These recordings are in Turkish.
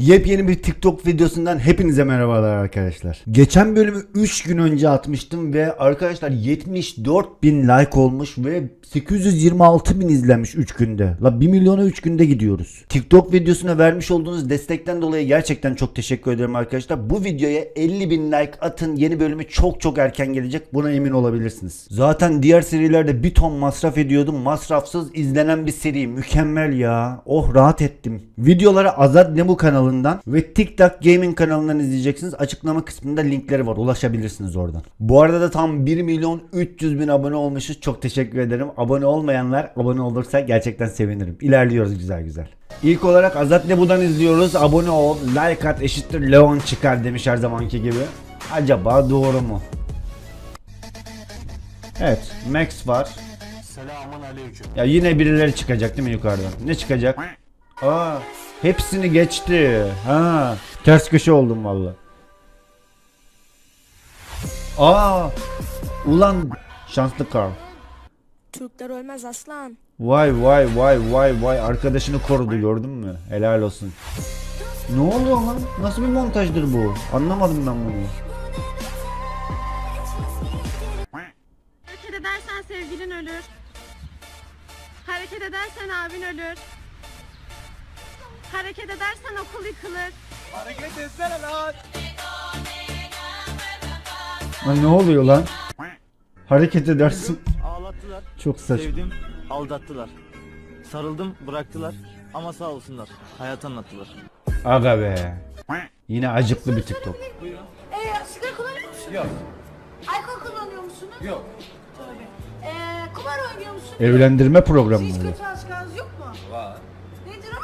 Yepyeni bir TikTok videosundan hepinize merhabalar arkadaşlar. Geçen bölümü 3 gün önce atmıştım ve arkadaşlar 74 bin like olmuş ve 826 bin izlenmiş 3 günde. La 1 milyona 3 günde gidiyoruz. TikTok videosuna vermiş olduğunuz destekten dolayı gerçekten çok teşekkür ederim arkadaşlar. Bu videoya 50 bin like atın yeni bölümü çok çok erken gelecek buna emin olabilirsiniz. Zaten diğer serilerde bir ton masraf ediyordum. Masrafsız izlenen bir seri mükemmel ya. Oh rahat ettim. Videoları Azad Nebu kanalından ve TikTok Gaming kanalından izleyeceksiniz. Açıklama kısmında linkleri var. Ulaşabilirsiniz oradan. Bu arada da tam 1 milyon 300 bin abone olmuşuz. Çok teşekkür ederim. Abone olmayanlar abone olursa gerçekten sevinirim. İlerliyoruz güzel güzel. İlk olarak Azat Nebu'dan izliyoruz. Abone ol, like at eşittir Leon çıkar demiş her zamanki gibi. Acaba doğru mu? Evet, Max var. Selamun aleyküm. Ya yine birileri çıkacak değil mi yukarıdan? Ne çıkacak? Aa, hepsini geçti. Ha, ters köşe oldum valla. Aa, ulan şanslı Carl. Türkler ölmez aslan. Vay vay vay vay vay arkadaşını korudu gördün mü? Helal olsun. Ne oluyor lan? Nasıl bir montajdır bu? Anlamadım ben bunu. Hareket edersen sevgilin ölür. Hareket edersen abin ölür. Hareket edersen okul yıkılır. Hareket etsene lan. Lan ne oluyor lan? Hareket edersin. Ağlattılar. Çok saçma. Sevdim. Aldattılar. Sarıldım bıraktılar. Ama sağ olsunlar. Hayat anlattılar. Aga be. Yine acıklı bir TikTok. Ee, sigara kullanıyor musun? Yok. Alkol kullanıyor musunuz? Yok. Tövbe. Ee, kumar oynuyor musun? Evlendirme programı Hiç mı? kötü alışkanlığınız yok mu? Var. Nedir o?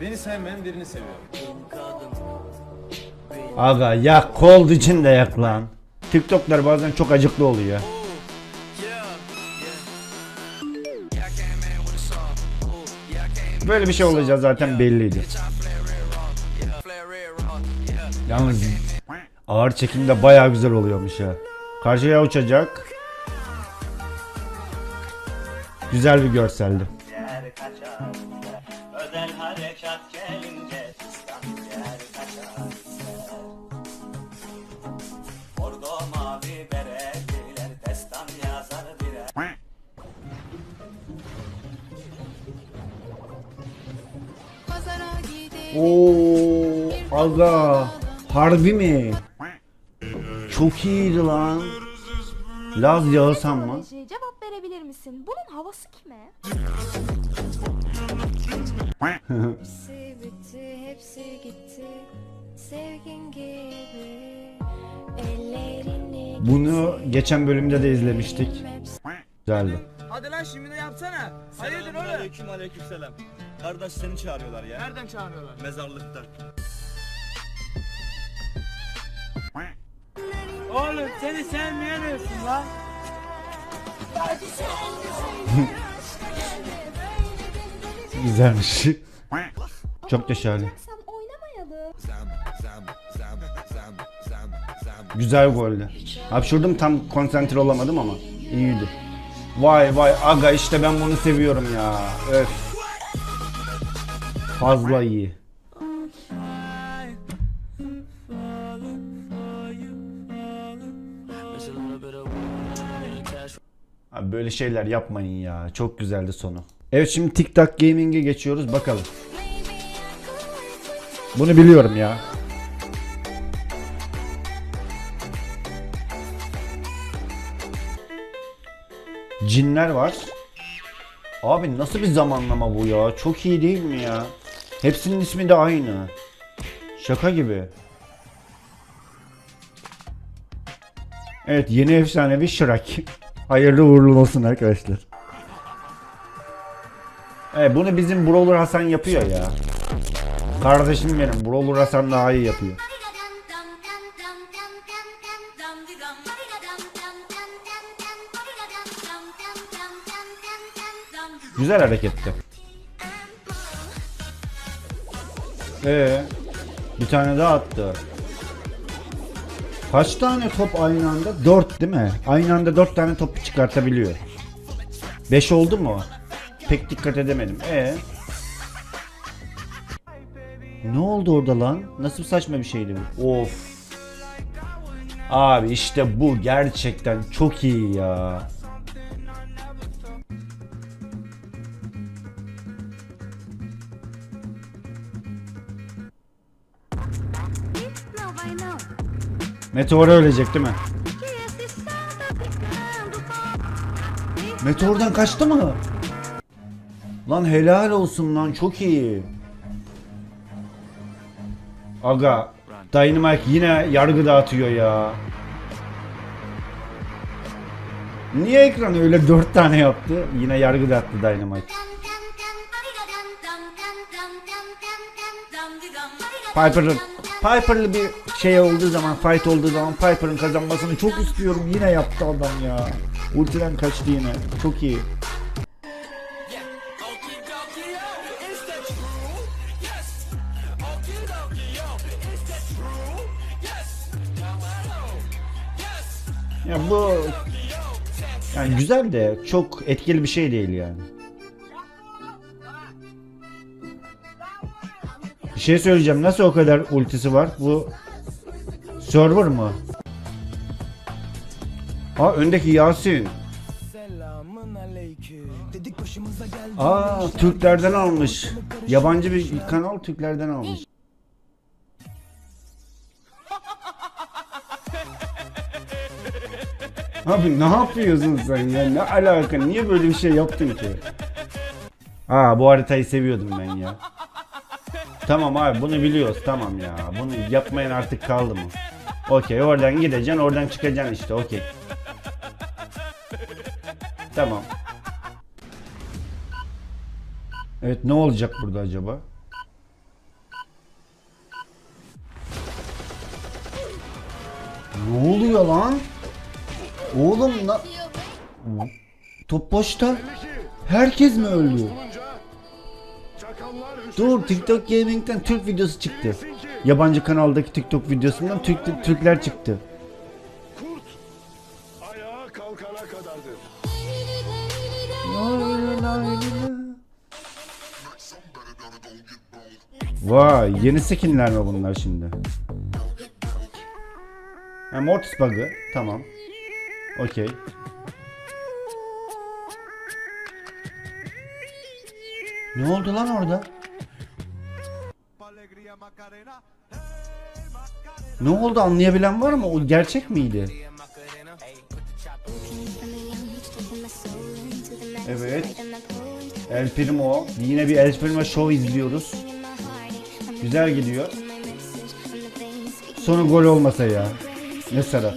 Beni sevmeyen birini seviyor. Aga yak cold için de yak lan. TikTok'lar bazen çok acıklı oluyor. Böyle bir şey olacağı zaten belliydi. Yalnız ağır çekimde baya güzel oluyormuş ya. Karşıya uçacak. Güzel bir görseldi. Oo, aga harbi mi? Çok iyiydi lan. Laz yağsam mı? Cevap verebilir misin? Bunun havası kime? Hepsi bitti, hepsi gitti. Sevgin gibi. Bunu geçen bölümde de izlemiştik. Güzeldi. Hadi lan şimdi de yapsana. Hayırdır oğlum? Aleyküm aleyküm selam. Kardeş seni çağırıyorlar ya. Nereden çağırıyorlar? Mezarlıktan. Oğlum seni sevmeyen ölsün lan. Güzelmiş. Çok yaşarlı. Sen oynamayalım. Güzel goldü. Hapşurdum tam konsantre olamadım ama iyiydi. Vay vay aga işte ben bunu seviyorum ya. Öf. Fazla iyi. Abi böyle şeyler yapmayın ya. Çok güzeldi sonu. Evet şimdi TikTok Gaming'e geçiyoruz bakalım. Bunu biliyorum ya. Cinler var. Abi nasıl bir zamanlama bu ya? Çok iyi değil mi ya? Hepsinin ismi de aynı. Şaka gibi. Evet yeni efsanevi Shrek. Hayırlı uğurlu olsun arkadaşlar. Evet bunu bizim Brawler Hasan yapıyor ya. Kardeşim benim Brawler Hasan daha iyi yapıyor. Güzel hareketti. Ee, bir tane daha attı. Kaç tane top aynı anda? 4 değil mi? Aynı anda 4 tane top çıkartabiliyor. 5 oldu mu? Pek dikkat edemedim. E Ne oldu orada lan? Nasıl saçma bir şeydi bu? Of. Abi işte bu gerçekten çok iyi ya. Meteor ölecek değil mi? Meteordan kaçtı mı? Lan helal olsun lan çok iyi. Aga Dynamite yine yargı dağıtıyor ya. Niye ekran öyle dört tane yaptı? Yine yargı dağıttı Dynamite. Piper'ın Piper'lı bir şey olduğu zaman, fight olduğu zaman Piper'ın kazanmasını çok istiyorum. Yine yaptı adam ya. Ultiden kaçtı yine. Çok iyi. Ya bu yani güzel de çok etkili bir şey değil yani. Bir şey söyleyeceğim. Nasıl o kadar ultisi var? Bu server mı? Aa öndeki Yasin. Aa Türklerden almış. Yabancı bir kanal Türklerden almış. Abi ne yapıyorsun sen ya? Ne alaka? Niye böyle bir şey yaptın ki? Aa bu haritayı seviyordum ben ya. Tamam abi bunu biliyoruz tamam ya. Bunu yapmayan artık kaldı mı? Okey oradan gideceksin oradan çıkacaksın işte okey. Tamam. Evet ne olacak burada acaba? Ne oluyor lan? Oğlum na... Top boşta. Herkes mi öldü? Dur TikTok Gaming'den Türk videosu çıktı. Yabancı kanaldaki TikTok videosundan Türk, Türkler çıktı. Ayağa kalkana kadardır. Vay yeni skinler mi bunlar şimdi? Ha, Mortis bug'ı tamam. Okey. Ne oldu lan orada? Ne oldu anlayabilen var mı? O gerçek miydi? Evet. El Primo. Yine bir El Primo show izliyoruz. Güzel gidiyor. Sonu gol olmasa ya. Mesela.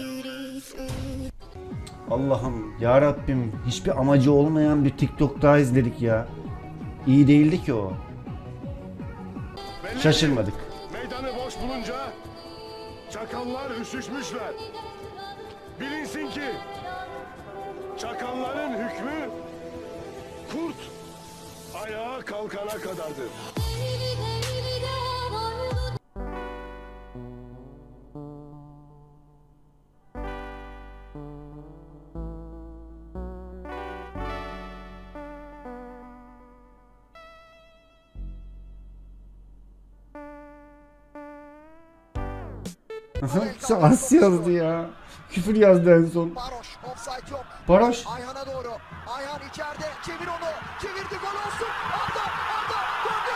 Allah'ım ya Rabbim hiçbir amacı olmayan bir TikTok daha izledik ya. İyi değildi ki o. Şaşırmadık. Meydanı boş bulunca çakallar üşüşmüşler. Bilinsin ki çakalların hükmü kurt ayağa kalkana kadardır. As yazdı ya. Küfür yazdı en son. Baroş offside yok. Baroş. Ayhan'a doğru. Ayhan içeride. Çevir onu. Çevirdi gol olsun. Arda. Arda. Döndü.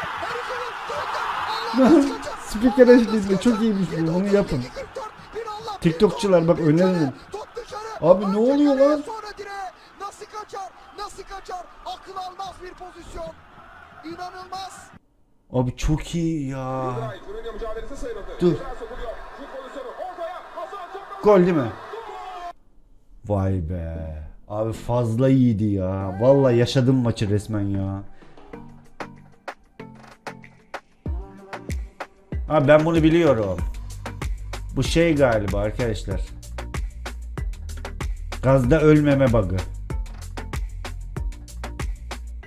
Harika. Döndü. Spiker eşliğinde çok iyiymiş bu. Bunu yapın. TikTokçular bak öneririm. Abi ne oluyor lan? Nasıl kaçar? Nasıl kaçar? Akıl almaz bir pozisyon. İnanılmaz. Abi çok iyi ya. Dur. Gol değil mi? Vay be. Abi fazla iyiydi ya. Vallahi yaşadım maçı resmen ya. Abi ben bunu biliyorum. Bu şey galiba arkadaşlar. Gazda ölmeme bug'ı.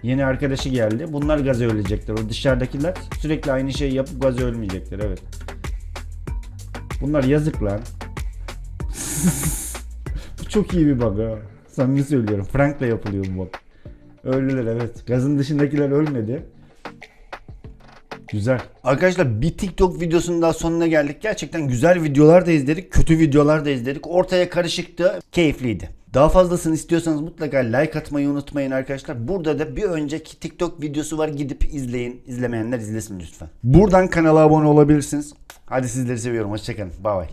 Yeni arkadaşı geldi. Bunlar gaza ölecekler. O dışarıdakiler sürekli aynı şeyi yapıp gaza ölmeyecekler. Evet. Bunlar yazık lan. Bu çok iyi bir bug ha. Samimi söylüyorum. Frank'la yapılıyor bu bug. Öldüler evet. Gazın dışındakiler ölmedi. Güzel. Arkadaşlar bir TikTok videosunun daha sonuna geldik. Gerçekten güzel videolar da izledik. Kötü videolar da izledik. Ortaya karışıktı. Keyifliydi. Daha fazlasını istiyorsanız mutlaka like atmayı unutmayın arkadaşlar. Burada da bir önceki TikTok videosu var. Gidip izleyin. İzlemeyenler izlesin lütfen. Buradan kanala abone olabilirsiniz. Hadi sizleri seviyorum. Hoşçakalın. Bay bay.